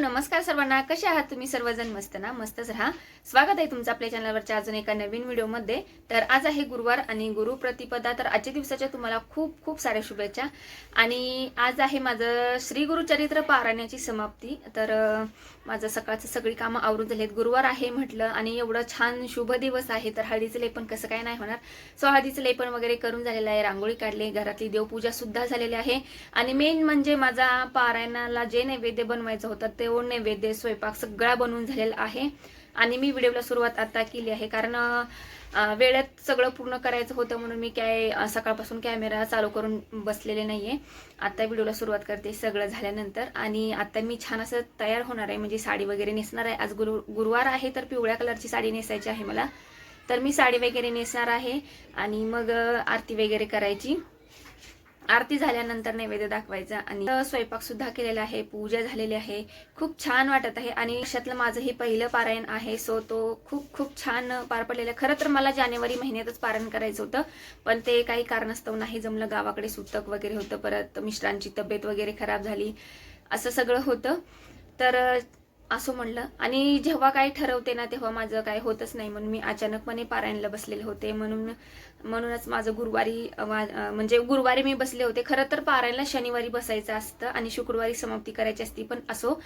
नमस्कार सर्वांना. कसे आहात तुम्ही सर्वजण? मस्त ना? मस्तच राहा. स्वागत आहे तुमचं आपल्या चॅनलवरच्या अजून एका नवीन व्हिडिओमध्ये. तर आज आहे गुरुवार आणि गुरु प्रतिपदा. तर आजच्या दिवसाच्या तुम्हाला खूप खूप साऱ्या शुभेच्छा. आणि आज आहे माझं श्री गुरुचरित्र पारायणाची समाप्ती. तर माझं सकाळचं सगळी कामं आवरून झाली आहेत गुरुवार आहे म्हटलं आणि एवढं छान शुभ दिवस आहे. तर हळदीचं लेपन कसं काय नाही होणार. सो हळदीचं लेपन वगैरे करून झालेलं आहे. रांगोळी काढली. घरातली देवपूजा सुद्धा झालेली आहे. आणि मेन म्हणजे माझा पारायणाला जे नैवेद्य बनवायचं होतं ते नैवेद्य स्वयंपाक सगळा बनवून झालेला आहे. आणि मी व्हिडिओला सुरुवात आता केली आहे. कारण वेळेत सगळं पूर्ण करायचं होतं म्हणून मी काय सकाळपासून कॅमेरा चालू करून बसलेले नाहीये. आता व्हिडिओला सुरुवात करते सगळं झाल्यानंतर. आणि आता मी छान असं तयार होणार आहे. म्हणजे साडी वगैरे नेसणार आहे. आज गुरु गुरुवार आहे तर पिवळ्या कलरची साडी नेसायची आहे मला. तर मी साडी वगैरे नेसणार आहे. आणि मग आरती वगैरे करायची. आरती झाल्यानंतर नैवेद्य दाखवायचा आणि स्वयंपाक सुद्धा केलेला आहे पूजा झालेली आहे. खूप छान वाटत आहे आणि वर्षातलं माझं हे पहिलं पारायण आहे सो तो खूप खूप छान पार पडलेला आहे. खरं तर मला जानेवारी महिन्यातच पारायण करायचं होतं पण ते काही कारणास्तव नाही जमलं. गावाकडे सुतक वगैरे होतं परत मिस्टरांची तब्येत वगैरे खराब झाली असं सगळं होतं. तर असं म्हणलं. आणि जेव्हा काही ठरवते ना तेव्हा माझं काय होतच नाही म्हणून मी अचानकपणे पारायणला बसलेले होते. म्हणून म्हणूनच माझं गुरुवारी म्हणजे गुरुवारी मी बसले होते. खरं तर पारायणला शनिवारी बसायचं असतं आणि शुक्रवारी समाप्ती करायची असती पण असो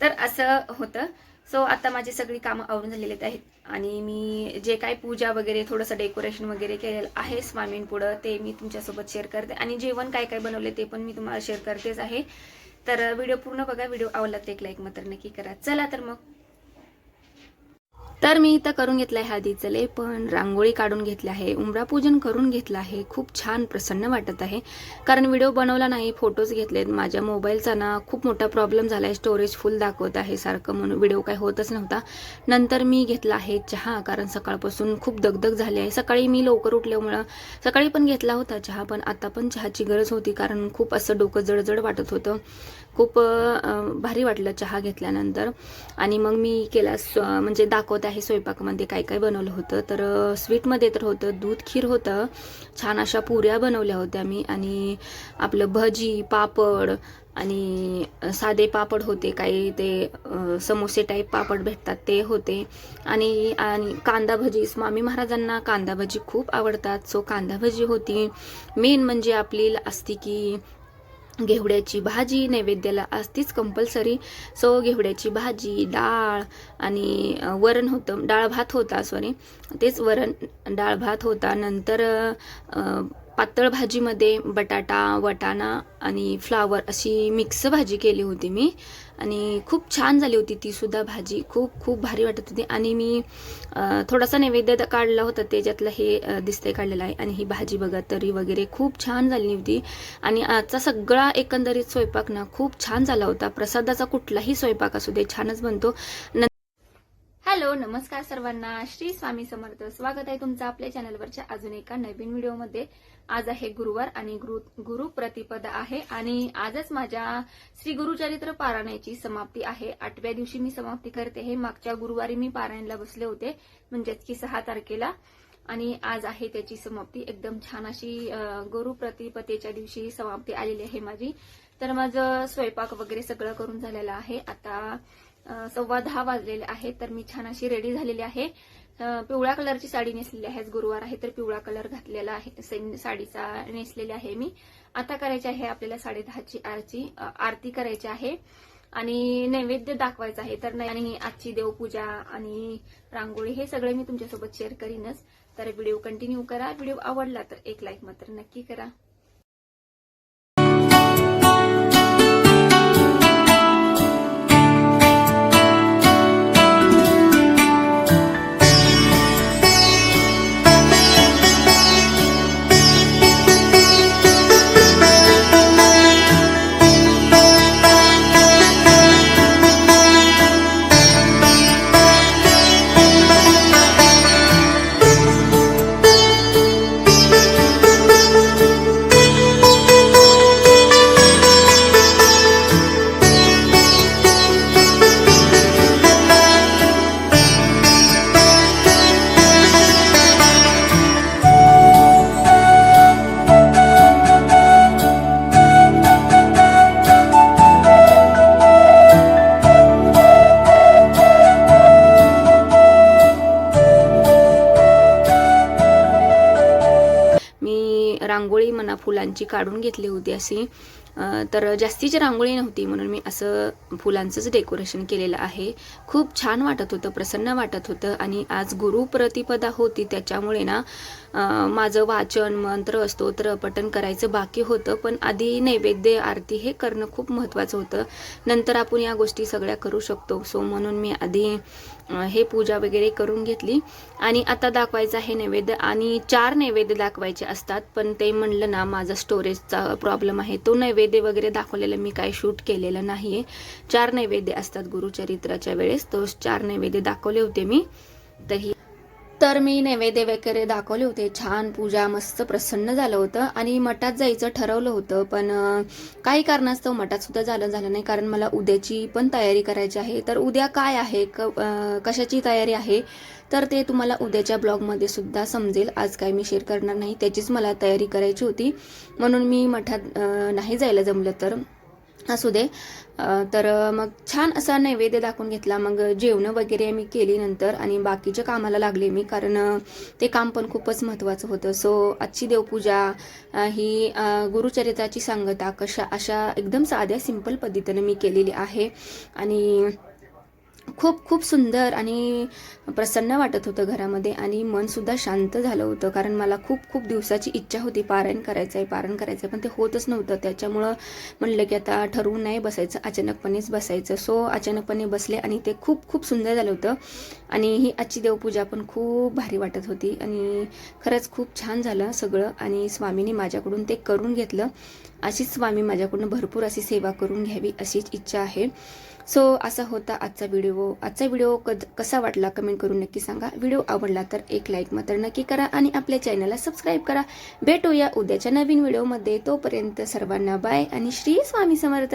तर असं होतं. सो आता माझी सगळी कामं आवरून झालेली आहेत. आणि मी जे काही पूजा वगैरे थोडंसं डेकोरेशन वगैरे केलेलं आहे स्वामींपुढं ते मी तुमच्यासोबत शेअर करते. आणि जेवण काय काय बनवले ते पण मी तुम्हाला शेअर करतेच आहे. तर व्हिडिओ पूर्ण बघा. व्हिडिओ आवडला तर एक लाईक मात्र नक्की करा. चला तर मग. तर मी इथं करून घेतलं आहे हळदीचं लेपन रांगोळी काढून घेतली आहे उंबरा पूजन करून घेतलं आहे. खूप छान प्रसन्न वाटत आहे. कारण व्हिडिओ बनवला नाही फोटोज घेतलेत. माझ्या मोबाईलचा ना खूप मोठा प्रॉब्लेम झाला आहे स्टोरेज फुल दाखवत आहे सारखं म्हणून व्हिडिओ काय होतच नव्हता. नंतर मी घेतला आहे चहा कारण सकाळपासून खूप दगदग झाली आहे. सकाळी मी लवकर उठल्यामुळं सकाळी पण घेतला होता चहा पण आता पण चहाची गरज होती कारण खूप असं डोकं जडजड वाटत होतं. खूप भारी वाटलं चहा घेतल्यानंतर. आणि मग मी केला स्व- म्हणजे दाखवत आहे स्वयंपाकामध्ये काय काय बनवलं होतं. तर स्वीटमध्ये तर होतं दूध खीर होतं. छान अशा पुऱ्या बनवल्या होत्या मी. आणि आपलं भजी पापड आणि साधे पापड होते. काही ते समोसे टाईप पापड भेटतात ते होते. आणि आणि कांदा भजी स्वामी महाराजांना कांदा भजी खूप आवडतात. सो कांदा भजी होती. मेन म्हणजे आपली असती की घेवड्याची भाजी नैवेद्याला असतीच कंपल्सरी सो घेवड्याची भाजी डाळ आणि वरण होतं. डाळ भात होता सॉरी तेच वरण डाळ भात होता. नंतर पातळ भाजीमध्ये बटाटा वटाणा आणि फ्लावर अशी मिक्स भाजी केली होती मी. आणि खूप छान झाली होती ती सुद्धा भाजी. खूप खूप भारी वाटत होती. आणि मी थोडासा नैवेद्य काढला होता त्याच्यातलं हे दिसतंय काढलेलं आहे. आणि ही भाजी बघा तरी वगैरे खूप छान झाली होती. आणि आजचा सगळा एकंदरीत स्वयंपाक ना खूप छान झाला होता. प्रसादाचा कुठलाही स्वयंपाक असू दे छानच बनतो. न- हॅलो नमस्कार सर्वांना. श्री स्वामी समर्थ. स्वागत आहे तुमचं आपल्या चॅनलवरच्या अजून एका नवीन व्हिडिओमध्ये. आज आहे गुरुवार आणि गुरु गुरु प्रतिपदा आहे आणि आजच माझ्या श्री गुरुचरित्र पारायणाची समाप्ती आहे. आठव्या दिवशी मी समाप्ती करते हे मागच्या गुरुवारी मी पारायणला बसले होते म्हणजेच की सहा तारखेला. आणि आज आहे त्याची समाप्ती. एकदम छान अशी गुरु प्रतिपदेच्या दिवशी समाप्ती आलेली आहे माझी. तर माझं स्वयंपाक वगैरे सगळं करून झालेलं आहे. आता सव्वा दहा वाजलेले आहेत तर मी छान अशी रेडी झालेली आहे. पिवळ्या कलरची साडी नेसलेली आहे. गुरुवार आहे तर पिवळा कलर घातलेला आहे. साडीचा नेसलेली आहे मी. आता करायची आहे आपल्याला साडे दहाची आरती आरती करायची आहे. आणि नैवेद्य दाखवायचं आहे. तर नाही आणि आजची देवपूजा आणि रांगोळी हे सगळे मी तुमच्यासोबत शेअर करीनच. तर व्हिडिओ कंटिन्यू करा. व्हिडिओ आवडला तर एक लाईक मात्र नक्की करा. रांगोळी म्हणा फुलांची काढून घेतली होती अशी. तर जास्तीची रांगोळी नव्हती म्हणून मी असं फुलांचंच डेकोरेशन केलेलं आहे. खूप छान वाटत होतं प्रसन्न वाटत होतं आणि आज गुरुप्रतिपदा होती त्याच्यामुळे ना माझं वाचन मंत्र स्तोत्र पठण करायचं बाकी होतं. पण आधी नैवेद्य आरती हे करणं खूप महत्त्वाचं होतं. नंतर आपण या गोष्टी सगळ्या करू शकतो. सो म्हणून मी आधी हे पूजा वगैरे करून घेतली. आणि आता दाखवायचं आहे नैवेद्य आणि चार नैवेद्य दाखवायचे असतात. पण ते म्हणलं ना माझा स्टोरेजचा प्रॉब्लेम आहे. तो नैवेद्य वगैरे दाखवलेलं मी काय शूट केलेलं नाही आहे चार नैवेद्य असतात गुरुचरित्राच्या वेळेस. तो चार नैवेद्य दाखवले होते मी. तर ही तर मी नैवेद्य वगैरे दाखवले होते. छान पूजा मस्त प्रसन्न झालं होतं आणि मठात जायचं ठरवलं होतं पण काही कारणास्तव मठात सुद्धा झालं झालं नाही. कारण मला उद्याची पण तयारी करायची आहे. तर उद्या काय आहे? क कशाची तयारी आहे? तर ते तुम्हाला उद्याच्या ब्लॉगमध्ये सुद्धा समजेल. आज काय मी शेअर करणार नाही. त्याचीच मला तयारी करायची होती. म्हणून मी मठात नाही जायला जमलं तर. असू दे. तर मग छान असा नैवेद्य दाखवून घेतला. मग जेवणं वगैरे मी केली नंतर आणि बाकीच्या कामाला लागले मी कारण ते काम पण खूपच महत्त्वाचं होतं. सो आजची देवपूजा ही गुरुचरित्राची सांगता कशा अशा एकदम साध्या सिंपल पद्धतीनं मी केलेली आहे. आणि खूप खूप सुंदर आणि प्रसन्न वाटत होतं घरामध्ये आणि मनसुद्धा शांत झालं होतं. कारण मला खूप खूप दिवसाची इच्छा होती पारायण करायचं आहे पारायण करायचं आहे पण ते होतच नव्हतं. त्याच्यामुळं म्हणलं की आता ठरवून नाही बसायचं अचानकपणेच बसायचं. सो अचानकपणे बसले आणि ते खूप खूप सुंदर झालं होतं. आणि ही आजची देवपूजा पण खूप भारी वाटत होती आणि खरंच खूप छान झालं सगळं आणि स्वामींनी माझ्याकडून ते करून घेतलं. अशीच स्वामी माझ्याकडून भरपूर अशी सेवा करून घ्यावी अशीच इच्छा आहे. सो असा होता आजचा व्हिडिओ हो. आजचा व्हिडिओ कद कसा वाटला कमेंट करून नक्की सांगा. व्हिडिओ आवडला तर एक लाईक मात्र नक्की करा आणि आपल्या चॅनलला सबस्क्राईब करा. भेटूया उद्याच्या नवीन व्हिडिओमध्ये. तोपर्यंत सर्वांना बाय आणि श्री स्वामी समर्थ.